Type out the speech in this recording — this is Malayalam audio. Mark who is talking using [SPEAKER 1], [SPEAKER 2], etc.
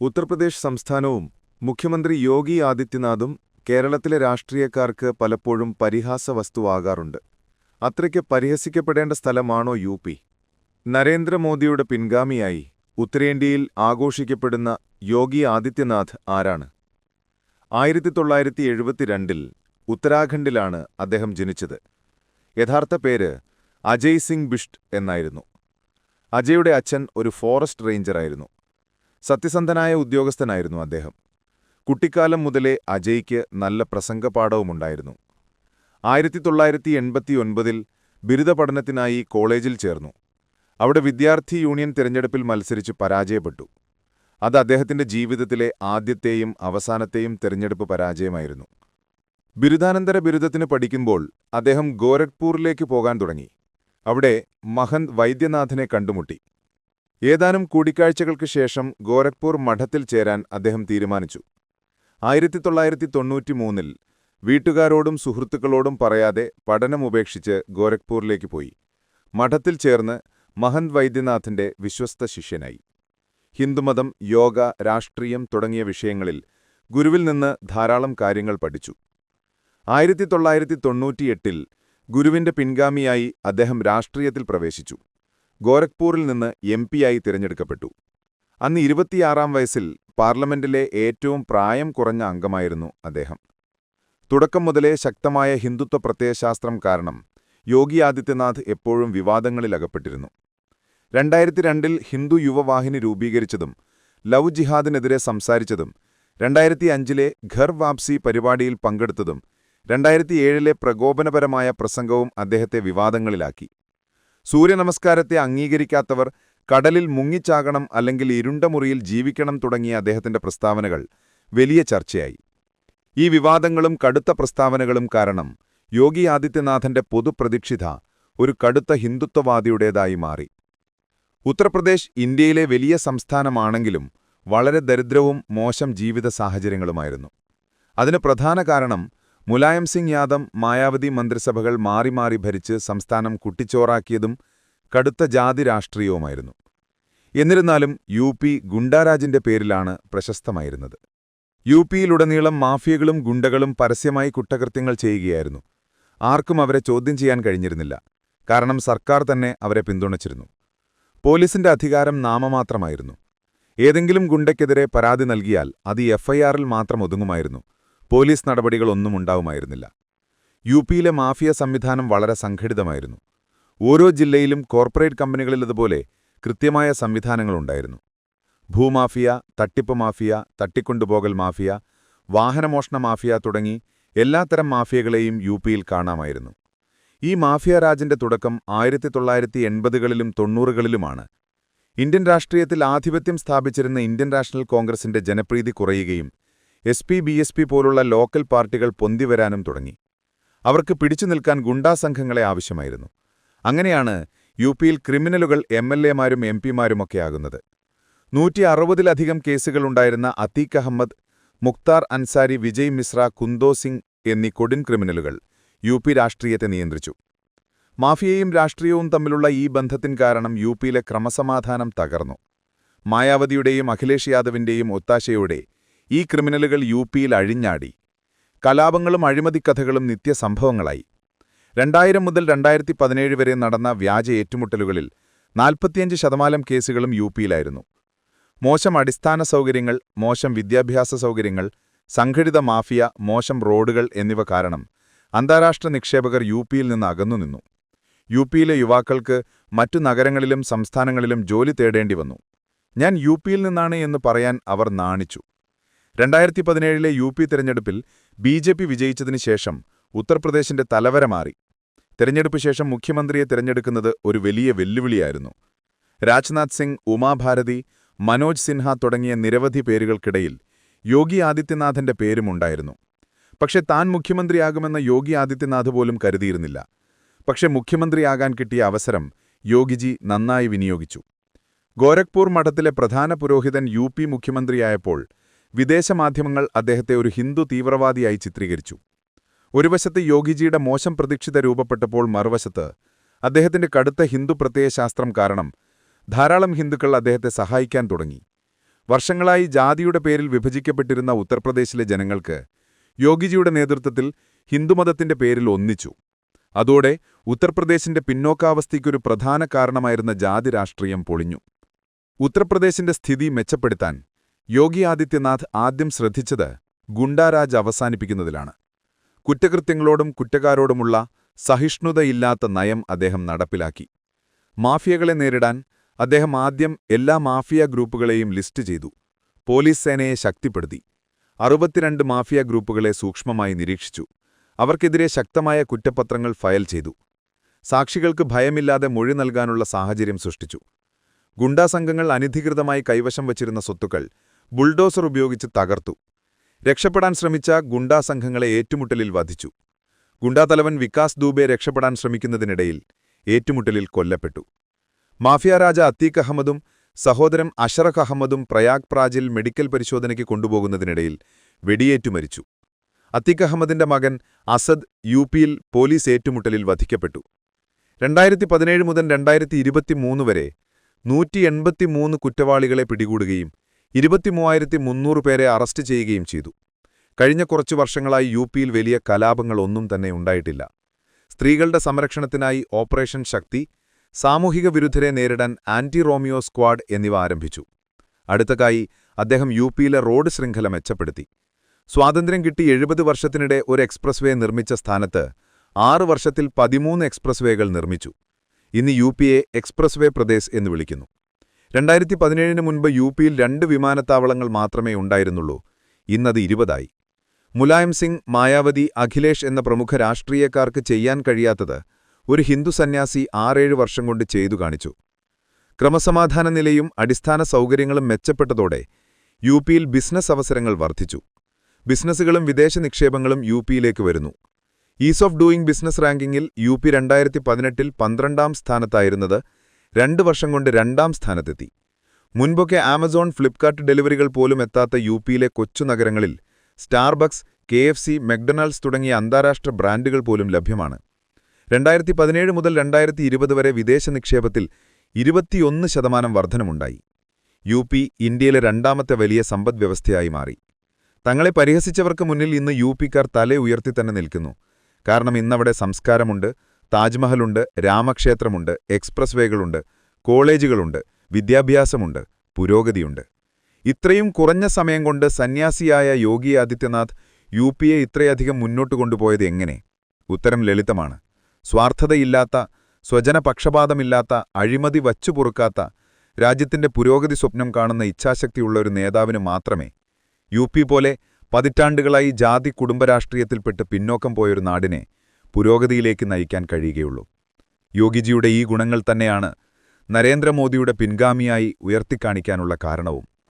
[SPEAKER 1] ഉത്തർപ്രദേശ് സംസ്ഥാനവും മുഖ്യമന്ത്രി യോഗി ആദിത്യനാഥും കേരളത്തിലെ രാഷ്ട്രീയക്കാർക്ക് പലപ്പോഴും പരിഹാസ വസ്തുവാകാറുണ്ട് അത്രയ്ക്ക് പരിഹസിക്കപ്പെടേണ്ട സ്ഥലമാണോ യു പി? നരേന്ദ്രമോദിയുടെ പിൻഗാമിയായി ഉത്തരേന്ത്യയിൽ ആഘോഷിക്കപ്പെടുന്ന യോഗി ആദിത്യനാഥ് ആരാണ്? ആയിരത്തി തൊള്ളായിരത്തി എഴുപത്തിരണ്ടിൽ ഉത്തരാഖണ്ഡിലാണ് അദ്ദേഹം ജനിച്ചത്. യഥാർത്ഥ പേര് അജയ് സിംഗ് ബിഷ്ട് എന്നായിരുന്നു. അജയുടെ അച്ഛൻ ഒരു ഫോറസ്റ്റ് റേഞ്ചറായിരുന്നു. സത്യസന്ധനായ ഉദ്യോഗസ്ഥനായിരുന്നു അദ്ദേഹം. കുട്ടിക്കാലം മുതലേ അജയ്ക്ക് നല്ല പ്രസംഗപാഠവുമുണ്ടായിരുന്നു. ആയിരത്തി തൊള്ളായിരത്തി എൺപത്തിയൊൻപതിൽ ബിരുദ പഠനത്തിനായി കോളേജിൽ ചേർന്നു. അവിടെ വിദ്യാർത്ഥി യൂണിയൻ തിരഞ്ഞെടുപ്പിൽ മത്സരിച്ച് പരാജയപ്പെട്ടു. അത് അദ്ദേഹത്തിന്റെ ജീവിതത്തിലെ ആദ്യത്തെയും അവസാനത്തെയും തിരഞ്ഞെടുപ്പ് പരാജയമായിരുന്നു. ബിരുദാനന്തര ബിരുദത്തിന് പഠിക്കുമ്പോൾ അദ്ദേഹം ഗോരഖ്പൂരിലേക്ക് പോകാൻ തുടങ്ങി. അവിടെ മഹന്ത് വൈദ്യനാഥനെ കണ്ടുമുട്ടി. ഏതാനും കൂടിക്കാഴ്ചകൾക്ക് ശേഷം ഗോരഖ്പൂർ മഠത്തിൽ ചേരാൻ അദ്ദേഹം തീരുമാനിച്ചു. ആയിരത്തി തൊള്ളായിരത്തി തൊണ്ണൂറ്റിമൂന്നിൽ വീട്ടുകാരോടും സുഹൃത്തുക്കളോടും പറയാതെ പഠനമുപേക്ഷിച്ച് ഗോരഖ്പൂരിലേക്ക് പോയി. മഠത്തിൽ ചേർന്ന് മഹന്ത് വൈദ്യനാഥിന്റെ വിശ്വസ്ത ശിഷ്യനായി. ഹിന്ദുമതം യോഗ രാഷ്ട്രീയം തുടങ്ങിയ വിഷയങ്ങളിൽ ഗുരുവിൽ നിന്ന് ധാരാളം കാര്യങ്ങൾ പഠിച്ചു. ആയിരത്തി തൊള്ളായിരത്തി തൊണ്ണൂറ്റിയെട്ടിൽ ഗുരുവിന്റെ പിൻഗാമിയായി അദ്ദേഹം രാഷ്ട്രീയത്തിൽ പ്രവേശിച്ചു. ഗോരഖ്പൂരിൽ നിന്ന് എം പിയായി തിരഞ്ഞെടുക്കപ്പെട്ടു. അന്ന് ഇരുപത്തിയാറാം വയസ്സിൽ പാർലമെന്റിലെ ഏറ്റവും പ്രായം കുറഞ്ഞ അംഗമായിരുന്നു അദ്ദേഹം. തുടക്കം മുതലേ ശക്തമായ ഹിന്ദുത്വ പ്രത്യയശാസ്ത്രം കാരണം യോഗി ആദിത്യനാഥ് എപ്പോഴും വിവാദങ്ങളിലകപ്പെട്ടിരുന്നു രണ്ടായിരത്തി രണ്ടിൽ ഹിന്ദു യുവവാഹിനി രൂപീകരിച്ചതും ലവ് ജിഹാദിനെതിരെ സംസാരിച്ചതും രണ്ടായിരത്തി അഞ്ചിലെ ഘർ വാപ്സി പരിപാടിയിൽ പങ്കെടുത്തതും രണ്ടായിരത്തിയേഴിലെ പ്രകോപനപരമായ പ്രസംഗവും അദ്ദേഹത്തെ വിവാദങ്ങളിലാക്കി. സൂര്യനമസ്കാരത്തെ അംഗീകരിക്കാത്തവർ കടലിൽ മുങ്ങിച്ചാകണം അല്ലെങ്കിൽ ഇരുണ്ട മുറിയിൽ ജീവിക്കണം തുടങ്ങിയ അദ്ദേഹത്തിന്റെ പ്രസ്താവനകൾ വലിയ ചർച്ചയായി. ഈ വിവാദങ്ങളും കടുത്ത പ്രസ്താവനകളും കാരണം യോഗി ആദിത്യനാഥന്റെ പൊതുപ്രതീക്ഷിത ഒരു കടുത്ത ഹിന്ദുത്വവാദിയുടേതായി മാറി. ഉത്തർപ്രദേശ് ഇന്ത്യയിലെ വലിയ സംസ്ഥാനമാണെങ്കിലും വളരെ ദരിദ്രവും മോശം ജീവിത സാഹചര്യങ്ങളുമായിരുന്നു. അതിന് പ്രധാന കാരണം മുലായം സിംഗ് യാദവ് മായാവതി മന്ത്രിസഭകൾ മാറി മാറി ഭരിച്ച് സംസ്ഥാനം കുട്ടിച്ചോറാക്കിയതും കടുത്ത ജാതി രാഷ്ട്രീയവുമായിരുന്നു. എന്നിരുന്നാലും യു പി ഗുണ്ടാരാജിന്റെ പേരിലാണ് പ്രശസ്തമായിരുന്നത്. യു പിയിലുടനീളം മാഫിയകളും ഗുണ്ടകളും പരസ്യമായി കുറ്റകൃത്യങ്ങൾ ചെയ്യുകയായിരുന്നു. ആർക്കും അവരെ ചോദ്യം ചെയ്യാൻ കഴിഞ്ഞിരുന്നില്ല. കാരണം സർക്കാർ തന്നെ അവരെ പിന്തുണച്ചിരുന്നു. പോലീസിന്റെ അധികാരം നാമമാത്രമായിരുന്നു. ഏതെങ്കിലും ഗുണ്ടയ്ക്കെതിരെ പരാതി നൽകിയാൽ അത് എഫ്ഐആറിൽ മാത്രം ഒതുങ്ങുമായിരുന്നു. പോലീസ് നടപടികളൊന്നും ഉണ്ടാവുമായിരുന്നില്ല. യു പിയിലെ മാഫിയ സംവിധാനം വളരെ സംഘടിതമായിരുന്നു. ഓരോ ജില്ലയിലും കോർപ്പറേറ്റ് കമ്പനികളിലതുപോലെ കൃത്യമായ സംവിധാനങ്ങളുണ്ടായിരുന്നു. ഭൂമാഫിയ തട്ടിപ്പ് മാഫിയ തട്ടിക്കൊണ്ടുപോകൽ മാഫിയ വാഹനമോഷണ മാഫിയ തുടങ്ങി എല്ലാത്തരം മാഫിയകളെയും യു പിയിൽ കാണാമായിരുന്നു. ഈ മാഫിയ രാജിന്റെ തുടക്കം ആയിരത്തി തൊള്ളായിരത്തി എൺപതുകളിലും തൊണ്ണൂറുകളിലുമാണ്. ഇന്ത്യൻ രാഷ്ട്രീയത്തിൽ ആധിപത്യം സ്ഥാപിച്ചിരുന്ന ഇന്ത്യൻ നാഷണൽ കോൺഗ്രസിന്റെ ജനപ്രീതി കുറയുകയും S P B S P പോലുള്ള ലോക്കൽ പാർട്ടികൾ പൊന്തിവരാനും തുടങ്ങി. അവർക്ക് പിടിച്ചു നിൽക്കാൻ ഗുണ്ടാസംഘങ്ങളെ ആവശ്യമായിരുന്നു. അങ്ങനെയാണ് യു പിയിൽ ക്രിമിനലുകൾ എം എൽ എമാരും എം പിമാരുമൊക്കെ ആകുന്നത്. നൂറ്റി അറുപതിലധികം കേസുകളുണ്ടായിരുന്ന അത്തീഖ് അഹമ്മദ് മുക്താർ അൻസാരി വിജയ് മിശ്ര കുന്തോ സിംഗ് എന്നീ കൊടിൻ ക്രിമിനലുകൾ യു പി രാഷ്ട്രീയത്തെ നിയന്ത്രിച്ചു. മാഫിയയും രാഷ്ട്രീയവും തമ്മിലുള്ള ഈ ബന്ധത്തിൻ കാരണം യു പിയിലെ ക്രമസമാധാനം തകർന്നു. മായാവതിയുടെയും അഖിലേഷ് യാദവിന്റെയും ഒത്താശയോടെ ഈ ക്രിമിനലുകൾ യു പിയിൽ അഴിഞ്ഞാടി. കലാപങ്ങളും അഴിമതിക്കഥകളും നിത്യസംഭവങ്ങളായി. രണ്ടായിരം മുതൽ രണ്ടായിരത്തി പതിനേഴ് വരെ നടന്ന വ്യാജ ഏറ്റുമുട്ടലുകളിൽ നാൽപ്പത്തിയഞ്ച് ശതമാനം കേസുകളും യു പിയിലായിരുന്നു. മോശം അടിസ്ഥാന സൗകര്യങ്ങൾ മോശം വിദ്യാഭ്യാസ സൗകര്യങ്ങൾ സംഘടിത മാഫിയ മോശം റോഡുകൾ എന്നിവ കാരണം അന്താരാഷ്ട്ര നിക്ഷേപകർ യു പിയിൽ നിന്ന് അകന്നുനിന്നു യു പിയിലെ യുവാക്കൾക്ക് മറ്റു നഗരങ്ങളിലും സംസ്ഥാനങ്ങളിലും ജോലി തേടേണ്ടി വന്നു. ഞാൻ യു പിയിൽ നിന്നാണ് എന്ന് പറയാൻ അവർ നാണിച്ചു. രണ്ടായിരത്തി പതിനേഴിലെ യു പി തെരഞ്ഞെടുപ്പിൽ ബി ജെ പി വിജയിച്ചതിനു ശേഷം ഉത്തർപ്രദേശിന്റെ തലവര മാറി. തെരഞ്ഞെടുപ്പ് ശേഷം മുഖ്യമന്ത്രിയെ തിരഞ്ഞെടുക്കുന്നത് ഒരു വലിയ വെല്ലുവിളിയായിരുന്നു. രാജ്നാഥ് സിംഗ് ഉമാഭാരതി മനോജ് സിൻഹ തുടങ്ങിയ നിരവധി പേരുകൾക്കിടയിൽ യോഗി ആദിത്യനാഥന്റെ പേരുമുണ്ടായിരുന്നു പക്ഷെ താൻ മുഖ്യമന്ത്രിയാകുമെന്ന യോഗി ആദിത്യനാഥ് പോലും കരുതിയിരുന്നില്ല. പക്ഷെ മുഖ്യമന്ത്രിയാകാൻ കിട്ടിയ അവസരം യോഗിജി നന്നായി വിനിയോഗിച്ചു. ഗോരഖ്പൂർ മഠത്തിലെ പ്രധാന പുരോഹിതൻ യു പി മുഖ്യമന്ത്രിയായപ്പോൾ വിദേശമാധ്യമങ്ങൾ അദ്ദേഹത്തെ ഒരു ഹിന്ദു തീവ്രവാദിയായി ചിത്രീകരിച്ചു. ഒരു വശത്ത് യോഗിജിയുടെ മോശം പ്രതീക്ഷിത രൂപപ്പെട്ടപ്പോൾ മറുവശത്ത് അദ്ദേഹത്തിന്റെ കടുത്ത ഹിന്ദു പ്രത്യയശാസ്ത്രം കാരണം ധാരാളം ഹിന്ദുക്കൾ അദ്ദേഹത്തെ സഹായിക്കാൻ തുടങ്ങി. വർഷങ്ങളായി ജാതിയുടെ പേരിൽ വിഭജിക്കപ്പെട്ടിരുന്ന ഉത്തർപ്രദേശിലെ ജനങ്ങൾക്ക് യോഗിജിയുടെ നേതൃത്വത്തിൽ ഹിന്ദുമതത്തിന്റെ പേരിൽ ഒന്നിച്ചു. അതോടെ ഉത്തർപ്രദേശിന്റെ പിന്നോക്കാവസ്ഥയ്ക്കൊരു പ്രധാന കാരണമായിരുന്ന ജാതി രാഷ്ട്രീയം പൊളിഞ്ഞു. ഉത്തർപ്രദേശിന്റെ സ്ഥിതി മെച്ചപ്പെടുത്താൻ യോഗി ആദിത്യനാഥ് ആദ്യം ശ്രദ്ധിച്ചത് ഗുണ്ടാരാജ് അവസാനിപ്പിക്കുന്നതിലാണ്. കുറ്റകൃത്യങ്ങളോടും കുറ്റക്കാരോടുമുള്ള സഹിഷ്ണുതയില്ലാത്ത നയം അദ്ദേഹം നടപ്പിലാക്കി. മാഫിയകളെ നേരിടാൻ അദ്ദേഹം ആദ്യം എല്ലാ മാഫിയ ഗ്രൂപ്പുകളെയും ലിസ്റ്റ് ചെയ്തു. പോലീസ് സേനയെ ശക്തിപ്പെടുത്തി. അറുപത്തിരണ്ട് മാഫിയ ഗ്രൂപ്പുകളെ സൂക്ഷ്മമായി നിരീക്ഷിച്ചു. അവർക്കെതിരെ ശക്തമായ കുറ്റപത്രങ്ങൾ ഫയൽ ചെയ്തു. സാക്ഷികൾക്ക് ഭയമില്ലാതെ മൊഴി നൽകാനുള്ള സാഹചര്യം സൃഷ്ടിച്ചു. ഗുണ്ടാസംഘങ്ങൾ അനധികൃതമായി കൈവശം വച്ചിരുന്ന സ്വത്തുക്കൾ ബുൾഡോസർ ഉപയോഗിച്ച് തകർത്തു. രക്ഷപ്പെടാൻ ശ്രമിച്ച ഗുണ്ടാ സംഘങ്ങളെ ഏറ്റുമുട്ടലിൽ വധിച്ചു. ഗുണ്ടാതലവൻ വികാസ് ദൂബെ രക്ഷപ്പെടാൻ ശ്രമിക്കുന്നതിനിടയിൽ ഏറ്റുമുട്ടലിൽ കൊല്ലപ്പെട്ടു. മാഫിയ രാജ അത്തീഖ് അഹമ്മദും സഹോദരൻ അഷറഖ് അഹമ്മദും പ്രയാഗ് പ്രാജിൽ മെഡിക്കൽ പരിശോധനയ്ക്ക് കൊണ്ടുപോകുന്നതിനിടയിൽ വെടിയേറ്റു മരിച്ചു. അത്തീഖ് അഹമ്മദിന്റെ മകൻ അസദ് യു പിയിൽ പോലീസ് ഏറ്റുമുട്ടലിൽ വധിക്കപ്പെട്ടു. രണ്ടായിരത്തി പതിനേഴ് മുതൽ രണ്ടായിരത്തി ഇരുപത്തിമൂന്ന് വരെ നൂറ്റി എൺപത്തിമൂന്ന് കുറ്റവാളികളെ പിടികൂടുകയും ഇരുപത്തിമൂവായിരത്തി മുന്നൂറ് പേരെ അറസ്റ്റ് ചെയ്യുകയും ചെയ്തു. കഴിഞ്ഞ കുറച്ചു വർഷങ്ങളായി യു പിയിൽ വലിയ കലാപങ്ങളൊന്നും തന്നെ ഉണ്ടായിട്ടില്ല. സ്ത്രീകളുടെ സംരക്ഷണത്തിനായി ഓപ്പറേഷൻ ശക്തി സാമൂഹിക വിരുദ്ധരെ നേരിടാൻ ആന്റി റോമിയോ സ്ക്വാഡ് എന്നിവ ആരംഭിച്ചു. അടുത്തതായി അദ്ദേഹം യു പിയിലെ റോഡ് ശൃംഖല മെച്ചപ്പെടുത്തി. സ്വാതന്ത്ര്യം കിട്ടി എഴുപത് വർഷത്തിനിടെ ഒരു എക്സ്പ്രസ് വേ നിർമ്മിച്ച സ്ഥാനത്ത് ആറ് വർഷത്തിൽ പതിമൂന്ന് എക്സ്പ്രസ് വേകൾ നിർമ്മിച്ചു. ഇന്ന് യു പിയെ എക്സ്പ്രസ് വേ പ്രദേശ് എന്ന് വിളിക്കുന്നു. രണ്ടായിരത്തി പതിനേഴിന് മുൻപ് യു പിയിൽ രണ്ട് വിമാനത്താവളങ്ങൾ മാത്രമേ ഉണ്ടായിരുന്നുള്ളൂ. ഇന്നത് ഇരുപതായി. മുലായം സിംഗ് മായാവതി അഖിലേഷ് എന്ന പ്രമുഖ രാഷ്ട്രീയക്കാർക്ക് ചെയ്യാൻ കഴിയാത്തത് ഒരു ഹിന്ദു സന്യാസി ആറേഴ് വർഷം കൊണ്ട് ചെയ്തു കാണിച്ചു. ക്രമസമാധാന നിലയും അടിസ്ഥാന സൗകര്യങ്ങളും മെച്ചപ്പെട്ടതോടെ യു പിയിൽ ബിസിനസ് അവസരങ്ങൾ വർദ്ധിച്ചു. ബിസിനസ്സുകളും വിദേശ നിക്ഷേപങ്ങളും യു പിയിലേക്ക് വരുന്നു. ഈസ് ഓഫ് ഡൂയിങ് ബിസിനസ് റാങ്കിങ്ങിൽ യു പി രണ്ടായിരത്തി പതിനെട്ടിൽ പന്ത്രണ്ടാം സ്ഥാനത്തായിരുന്നത് രണ്ട് വർഷം കൊണ്ട് രണ്ടാം സ്ഥാനത്തെത്തി. മുൻപൊക്കെ ആമസോൺ ഫ്ലിപ്കാർട്ട് ഡെലിവറികൾ പോലും എത്താത്ത യു പിയിലെ കൊച്ചു നഗരങ്ങളിൽ Starbucks K F C McDonald's തുടങ്ങിയ അന്താരാഷ്ട്ര ബ്രാൻഡുകൾ പോലും ലഭ്യമാണ്. രണ്ടായിരത്തി പതിനേഴ് മുതൽ രണ്ടായിരത്തി ഇരുപത് വരെ വിദേശ നിക്ഷേപത്തിൽ ഇരുപത്തിയൊന്ന് ശതമാനം വർധനമുണ്ടായി. യു പി ഇന്ത്യയിലെ രണ്ടാമത്തെ വലിയ സമ്പദ്വ്യവസ്ഥയായി മാറി. തങ്ങളെ പരിഹസിച്ചവർക്ക് മുന്നിൽ ഇന്ന് യു പിക്കാർ തല ഉയർത്തി തന്നെ നിൽക്കുന്നു. കാരണം ഇന്നവിടെ സംസ്കാരമുണ്ട് താജ്മഹലുണ്ട് രാമക്ഷേത്രമുണ്ട് എക്സ്പ്രസ് വേകളുണ്ട് കോളേജുകളുണ്ട് വിദ്യാഭ്യാസമുണ്ട് പുരോഗതിയുണ്ട്. ഇത്രയും കുറഞ്ഞ സമയം കൊണ്ട് സന്യാസിയായ യോഗി ആദിത്യനാഥ് യു പിയെ ഇത്രയധികം മുന്നോട്ട് കൊണ്ടുപോയത് എങ്ങനെ? ഉത്തരം ലളിതമാണ്. സ്വാർത്ഥതയില്ലാത്ത സ്വജനപക്ഷപാതമില്ലാത്ത അഴിമതി വച്ചുപൊറുക്കാത്ത രാജ്യത്തിന്റെ പുരോഗതി സ്വപ്നം കാണുന്ന ഇച്ഛാശക്തിയുള്ള ഒരു നേതാവിന് മാത്രമേ യു പോലെ പതിറ്റാണ്ടുകളായി ജാതി കുടുംബരാഷ്ട്രീയത്തിൽപ്പെട്ട് പിന്നോക്കം പോയൊരു നാടിനെ പുരോഗതിയിലേക്ക് നയിക്കാൻ കഴിയുകയുള്ളൂ. യോഗിജിയുടെ ഈ ഗുണങ്ങൾ തന്നെയാണ് നരേന്ദ്രമോദിയുടെ പിൻഗാമിയായി ഉയർത്തിക്കാണിക്കാനുള്ള കാരണവും.